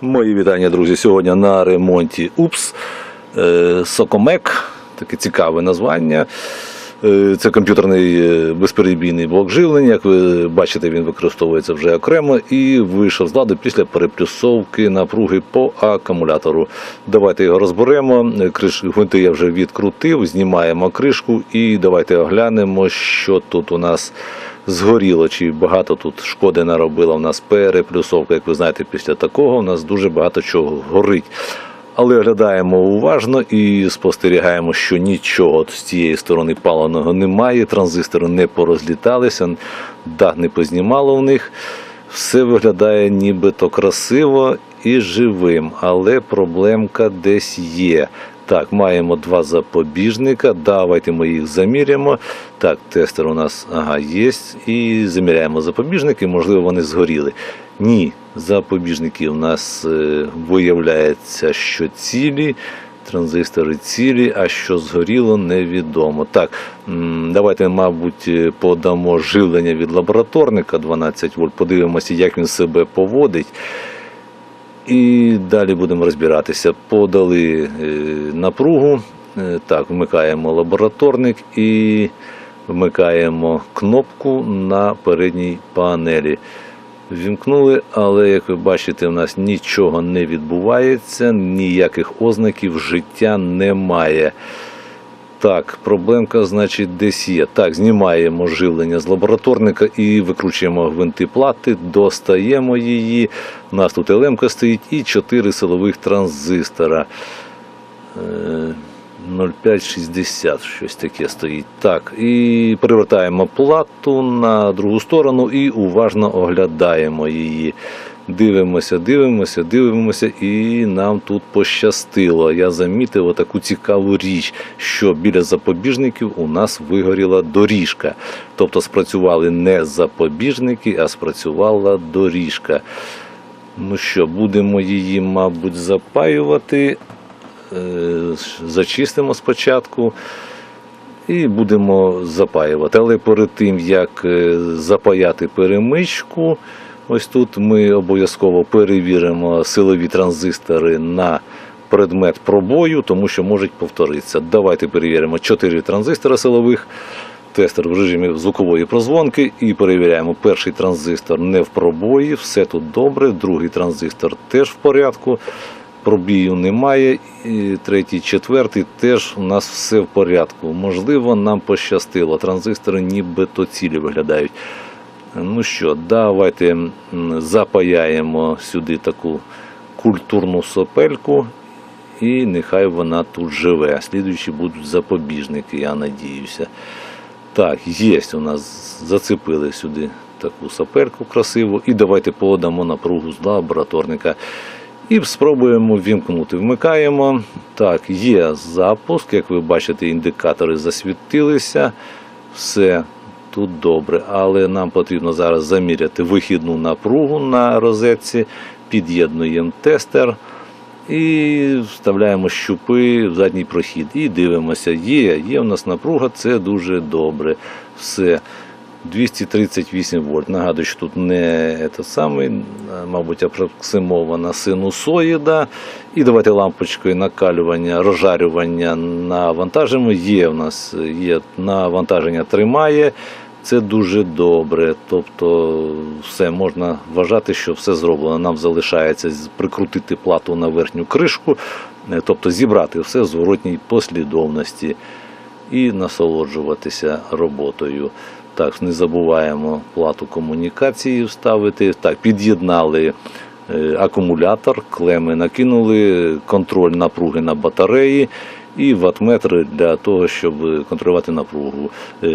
Мої вітання, друзі. Сьогодні на ремонті УПС е, Сокомек. Таке цікаве названня. Е, Це комп'ютерний е, безперебійний блок живлення. Як ви бачите, він використовується вже окремо і вийшов з ладу після переплюсовки напруги по акумулятору. Давайте його розберемо. Гвинти я вже відкрутив, знімаємо кришку і давайте оглянемо, що тут у нас згоріло, чи багато тут шкоди наробила. У нас переплюсовка. Як ви знаєте, після такого у нас дуже багато чого горить. Але оглядаємо уважно і спостерігаємо, що нічого з цієї сторони паленого немає, транзистори не порозліталися, дах не познімало в них. Все виглядає нібито красиво і живим, але проблемка десь є. Так, маємо два запобіжника. Давайте ми їх заміряємо. Так, тестер у нас ага, є. І заміряємо запобіжники, можливо, вони згоріли. Ні, запобіжники у нас е, виявляється, що цілі. Транзистори цілі, а що згоріло, невідомо. Так, давайте, мабуть, е, подамо живлення від лабораторника 12 вольт, подивимося, як він себе поводить. І далі будемо розбиратися. Подали е, напругу. Е, Так, вмикаємо лабораторник і вмикаємо кнопку на передній панелі. Вімкнули, але як ви бачите, у нас нічого не відбувається, ніяких ознаків життя немає. Так, проблемка, значить, десь є. Так, знімаємо живлення з лабораторника і викручуємо гвинти плати, достаємо її. У нас тут ЛМК стоїть і 4 силових транзистора. Е, 0,560, щось таке стоїть. Так, і перевертаємо плату на другу сторону і уважно оглядаємо її. Дивимося, дивимося, дивимося, і нам тут пощастило. Я замітив таку цікаву річ, що біля запобіжників у нас вигоріла доріжка. Тобто спрацювали не запобіжники, а спрацювала доріжка. Ну що, будемо її, мабуть, запаювати. Е, Зачистимо спочатку і будемо запаювати. Але перед тим, як е, запаяти перемичку, ось тут ми обов'язково перевіримо силові транзистори на предмет пробою, тому що можуть повторитися. Давайте перевіримо 4 транзистори силових. Тестер в режимі звукової прозвонки і перевіряємо перший транзистор не в пробої, все тут добре. Другий транзистор теж в порядку пробію немає. І третій, четвертий теж у нас все в порядку. Можливо, нам пощастило. Транзистори нібито цілі виглядають. Ну що, давайте запаяємо сюди таку культурну сопельку. І нехай вона тут живе. Слідуючі будуть запобіжники, я надіюся. Так, є у нас зацепили сюди таку сапельку красиву. І давайте подамо напругу з лабораторника. І спробуємо вімкнути. Вмикаємо. Так, є запуск. Як ви бачите, індикатори засвітилися. Все тут добре. Але нам потрібно зараз заміряти вихідну напругу на розетці. Під'єднуємо тестер. І вставляємо щупи в задній прохід. І дивимося, є, є у нас напруга, це дуже добре. Все. 238 вольт. Нагадую, що тут не те саме, мабуть, апроксимована синусоїда. І давайте лампочкою накалювання, розжарювання навантажимо. Є у нас є навантаження тримає. Це дуже добре. Тобто, все можна вважати, що все зроблено. Нам залишається прикрутити плату на верхню кришку, е, тобто зібрати все в зворотній послідовності і насолоджуватися роботою. Так, не забуваємо плату комунікації вставити. Так, під'єднали е, акумулятор, клеми накинули, контроль напруги на батареї і ватметри для того, щоб контролювати напругу. Е,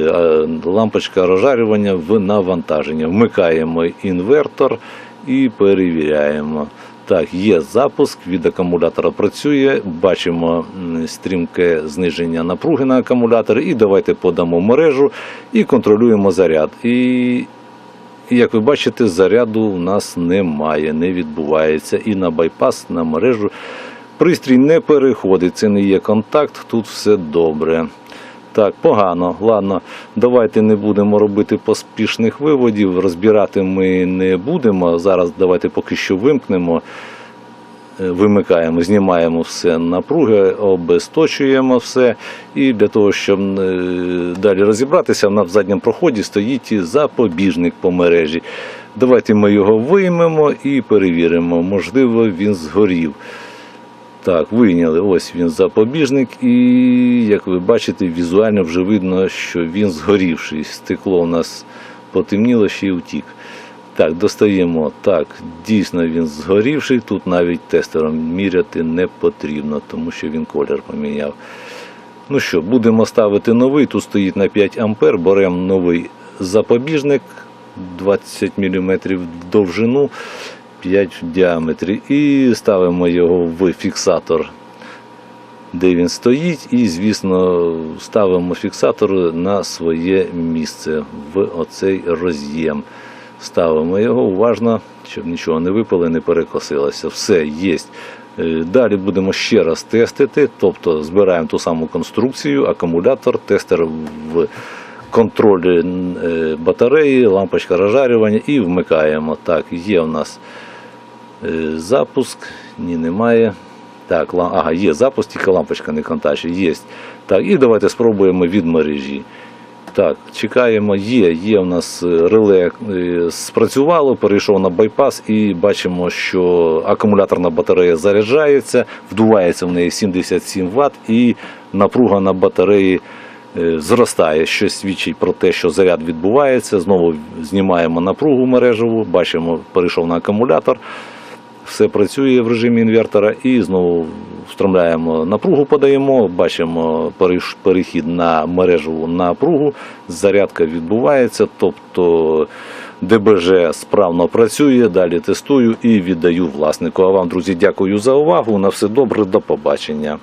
Лампочка розжарювання в навантаження. Вмикаємо інвертор і перевіряємо. Так, є запуск від акумулятора працює. Бачимо стрімке зниження напруги на акумуляторі. І давайте подамо мережу і контролюємо заряд. І як ви бачите, заряду у нас немає, не відбувається. І на байпас, на мережу пристрій не переходить. Це не є контакт, тут все добре. Так, погано. Ладно, давайте не будемо робити поспішних виводів. Розбирати ми не будемо. Зараз давайте поки що вимкнемо. е, вимикаємо, знімаємо все напруги, обесточуємо все. І для того, щоб е, далі розібратися, в в задньому проході стоїть запобіжник по мережі. Давайте ми його виймемо і перевіримо. Можливо, він згорів. Так, вийняли. Ось він запобіжник, і як ви бачите, візуально вже видно, що він згорівший. Стекло у нас потемніло ще й утік. Так, достаємо. Так, дійсно він згорівший. Тут навіть тестером міряти не потрібно, тому що він колір поміняв. Ну що, будемо ставити новий. Тут стоїть на 5 ампер. Беремо новий запобіжник 20 мм в довжину, 5 в діаметрі. І ставимо його в фіксатор, де він стоїть. І, звісно, ставимо фіксатор на своє місце в оцей роз'єм. Ставимо його уважно, щоб нічого не випало, не перекосилося. Все є. Е, Далі будемо ще раз тестити, тобто збираємо ту саму конструкцію, акумулятор, тестер в контролі е, батареї, лампочка розжарювання і вмикаємо. Так, є у нас запуск, ні, немає. Так, ла- ага, є запуск, тільки лампочка не контачить, є. Так, і давайте спробуємо від мережі. Так, чекаємо, є, є у нас е, реле е, спрацювало, перейшов на байпас і бачимо, що акумуляторна батарея заряджається, вдувається в неї 77 Вт і напруга на батареї е, зростає, що свідчить про те, що заряд відбувається. Знову знімаємо напругу мережеву, бачимо, перейшов на акумулятор. Все працює в режимі інвертора і знову встромляємо напругу, подаємо, бачимо перехід на мережеву напругу, зарядка відбувається, тобто ДБЖ справно працює, далі тестую і віддаю власнику. А вам, друзі, дякую за увагу. На все добре, до побачення.